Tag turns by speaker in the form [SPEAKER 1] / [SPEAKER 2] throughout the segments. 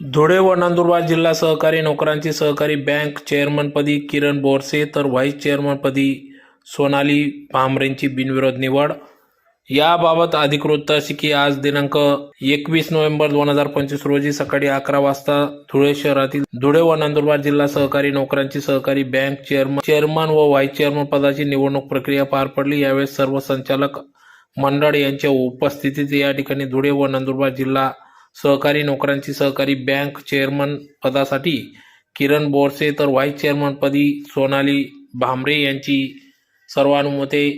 [SPEAKER 1] धुळे व नंदुरबार जिल्हा सहकारी नोकरांची सहकारी बँक चेअरमनपदी किरण बोरसे तर व्हाईस चेअरमनपदी सोनाली भामरेंची बिनविरोध निवड. याबाबत अधिकृत अशी की आज दिनांक एकवीस नोव्हेंबर दोन हजार पंचवीस रोजी सकाळी अकरा वाजता धुळे शहरातील धुळे व नंदुरबार जिल्हा सहकारी नोकरांची सहकारी बँक चेअरमन चेअरमन व व्हाईस चेअरमन पदाची निवडणूक प्रक्रिया पार पडली. यावेळी सर्व संचालक मंडळ यांच्या उपस्थितीत या ठिकाणी धुळे व नंदुरबार जिल्हा सहकारी नोकरांची सहकारी बँक चेअरमन पदासाठी किरण बोरसे तर व्हाईस चेअरमनपदी सोनाली भांबरे यांची सर्वानुमते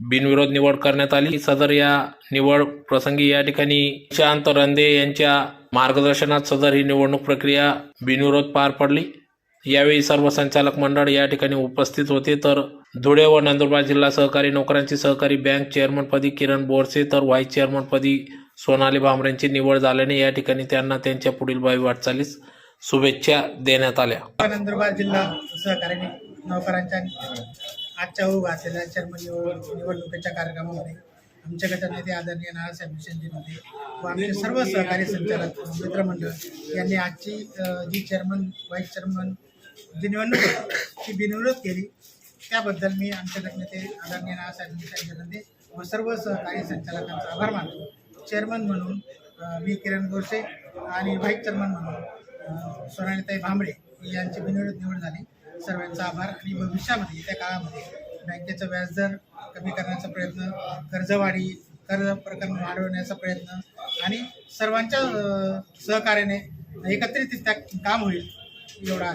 [SPEAKER 1] बिनविरोध निवड करण्यात आली. सदर या निवड प्रसंगी या ठिकाणी शांत रंदे यांच्या मार्गदर्शनात सदर ही निवडणूक प्रक्रिया बिनविरोध पार पडली. यावेळी सर्व संचालक मंडळ या ठिकाणी उपस्थित होते. तर धुळे व नंदुरबार जिल्हा सहकारी नोकरांची सहकारी बँक चेअरमनपदी किरण बोरसे तर व्हाईस चेअरमनपदी सोनाली भामरेंची निवड झाल्याने या ठिकाणी त्यांना त्यांच्या पुढील भावी वाटचालीस शुभेच्छा देण्यात आल्या.
[SPEAKER 2] नंदुरबार जिल्हा सहकारी नोकरांच्या आजच्या हो असलेल्या चेअरमन निवडणुकीच्या कार्यक्रमामध्ये आमच्या गटनेते आदरणीय नानासाहेब मिशनजी होते व आमचे सर्व सहकारी संचालक मित्रमंडळ यांनी आजची जी चेअरमन व्हाईस चेअरमन जी निवडणूक ती बिनविरोध केली. त्याबद्दल मी आमच्या गटनेते आदरणीय नानासाहेब मिशनजी नंदे व सर्व सहकारी संचालकांचा आभार मानतो. चेअरमन म्हणून अ, मी किरण गोरसे आणि व्हाईस चेअरमन म्हणून सोनालीताई भांबळे यांची बिनविरोध निवड झाली. सर्वांचा आभार आणि भविष्यामध्ये येत्या काळामध्ये बँकेचं व्याजदर कमी करण्याचा प्रयत्न कर्जवाढी कर्ज प्रकरण वाढवण्याचा प्रयत्न आणि सर्वांच्या सहकार्याने एकत्रित काम होईल एवढा